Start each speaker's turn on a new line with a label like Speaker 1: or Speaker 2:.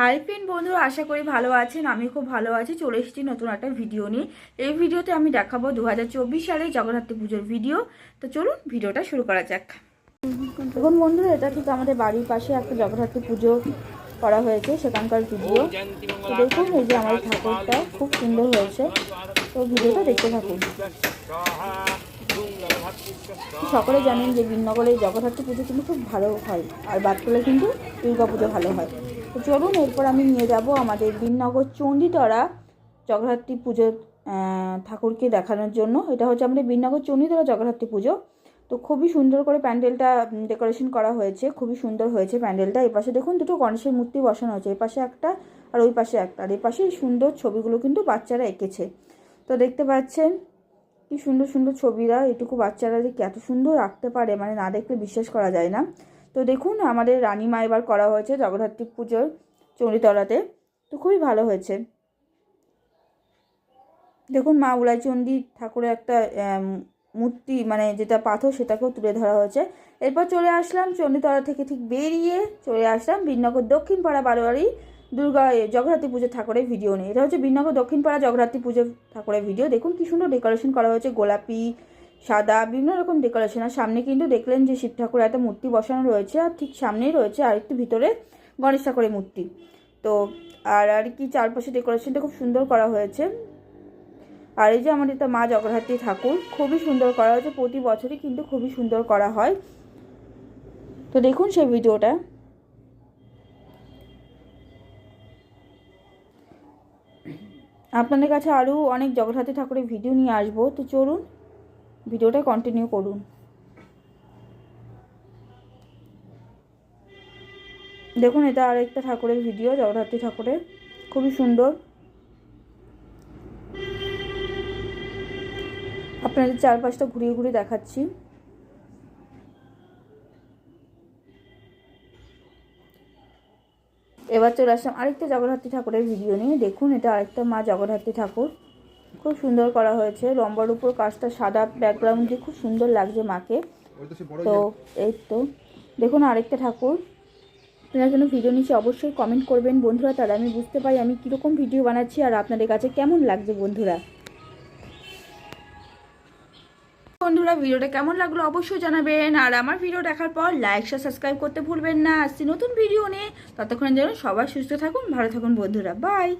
Speaker 1: Hi friend বন্ধুরা, আশা করি ভালো আছেন। আমি খুব ভালো আছি। চলে এসেছি নতুন একটা ভিডিও নিয়ে। এই ভিডিওতে আমি দেখাবো দু হাজার চব্বিশ সালে জগদ্ধাত্রী পুজোর ভিডিও তো চলুন ভিডিওটা শুরু করা যাক। দেখুন বন্ধুরা, এটা কিন্তু আমাদের বাড়ির পাশে একটা জগদ্ধাত্রী পুজো করা হয়েছে, সেখানকার ভিডিও দেখুন, এই যে আমাদের ঠাকুরটা খুব সুন্দর হয়েছে। তো ভিডিওটা দেখতে থাকুন। সকলে জানেন যে বিনগরে জগদ্ধাত্রী পুজো কিন্তু খুব ভালো হয়, আর বাদতলে কিন্তু দুর্গা পুজো ভালো হয়। চলুন, এরপর আমি নিয়ে যাব আমাদের বিনগর চণ্ডীতলা জগদ্ধাত্রী পুজো ঠাকুরকে দেখানোর জন্য। এটা হচ্ছে আমাদের বিনগর চণ্ডীতলা জগদ্ধাত্রী পুজো। তো খুবই সুন্দর করে প্যান্ডেলটা ডেকোরেশন করা হয়েছে। খুবই সুন্দর হয়েছে প্যান্ডেলটা। এই পাশে দেখুন দুটো গণেশের মূর্তি বসানো হয়েছে। এই পাশে একটা আর ওই পাশে একটা। আর এই পাশে সুন্দর ছবিগুলো কিন্তু বাচ্চারা এঁকেছে। তো দেখতে পাচ্ছেন কি সুন্দর সুন্দর ছবিরা। এটুকু বাচ্চারা যে এত সুন্দর আঁকতে পারে মানে না দেখলে বিশ্বাস করা যায় না। তো দেখুন, আমাদের রানীমা এবার করা হয়েছে জগদ্ধাত্রী পুজোর চণ্ডীতলাতে। তো খুবই ভালো হয়েছে। দেখুন, মা উলাইচণ্ডী ঠাকুরের একটা মূর্তি মানে যেটা পাথর, সেটাকেও তুলে ধরা হয়েছে। এরপর চলে আসলাম চণ্ডীতলা থেকে ঠিক বেরিয়ে চলে আসলাম বিনগর দক্ষিণ পাড়া বারোয়ারি দুর্গা জগদ্ধাত্রী পুজো ঠাকুরের ভিডিও নিয়ে। এটা হচ্ছে বিনগর দক্ষিণ পাড়া জগদ্ধাত্রী পুজো ঠাকুরের ভিডিও। দেখুন, কি সুন্দর ডেকোরেশন করা হয়েছে। গোলাপি সাদা, বিভিন্ন রকম ডেকোরেশন আর সামনে কিন্তু দেখলেন যে শিব ঠাকুরের একটা মূর্তি বসানো রয়েছে, আর ঠিক সামনেই রয়েছে আর একটু ভিতরে গণেশ ঠাকুরের মূর্তি। তো, আর আর কি চারপাশে ডেকোরেশনটা খুব সুন্দর করা হয়েছে। আর এই যে আমাদের তো মা জগদ্ধাত্রী ঠাকুর, খুবই সুন্দর করা হয়েছে। প্রতি বছরই কিন্তু খুবই সুন্দর করা হয়। তো দেখুন সেই ভিডিওটা। আপনাদের কাছে আরও অনেক জগদ্ধাত্রী ঠাকুরের ভিডিও নিয়ে আসব। তো চলুন ভিডিওটা কন্টিনিউ করুন। দেখুন, এটা আরেকটা ঠাকুরের ভিডিও জগদ্ধাত্রী ঠাকুরের। খুবই সুন্দর। আপনাদের চারপাশটা ঘুরিয়ে ঘুরিয়ে দেখাচ্ছি। এবার চলে আসলাম আরেকটা জগদ্ধাত্রী ঠাকুরের ভিডিও নিয়ে। দেখুন, এটা আরেকটা মা জগদ্ধাত্রী ঠাকুর। খুব সুন্দর করা হয়েছে। লম্বার উপর কাজটা সাদা ব্যাকগ্রাউন্ড দিয়ে খুব সুন্দর লাগছে মাকে। তো এই তো। দেখুন আরেকটা ঠাকুর। আপনারা যেন ভিডিও নিচে অবশ্যই কমেন্ট করবেন। বন্ধুরা, তাহলে আমি বুঝতে পারি আমি কীরকম ভিডিও বানাচ্ছি আর আপনাদের কাছে কেমন লাগছে বন্ধুরা। বন্ধুরা ভিডিওটা কেমন লাগল অবশ্যই জানাবেন। আর আমার ভিডিও দেখার পর লাইক শেয়ার সাবস্ক্রাইব করতে ভুলবেন না। আসছি নতুন ভিডিও নিয়ে। ততক্ষণ যেন সবাই সুস্থ থাকুন, ভালো থাকুন বন্ধুরা। বাই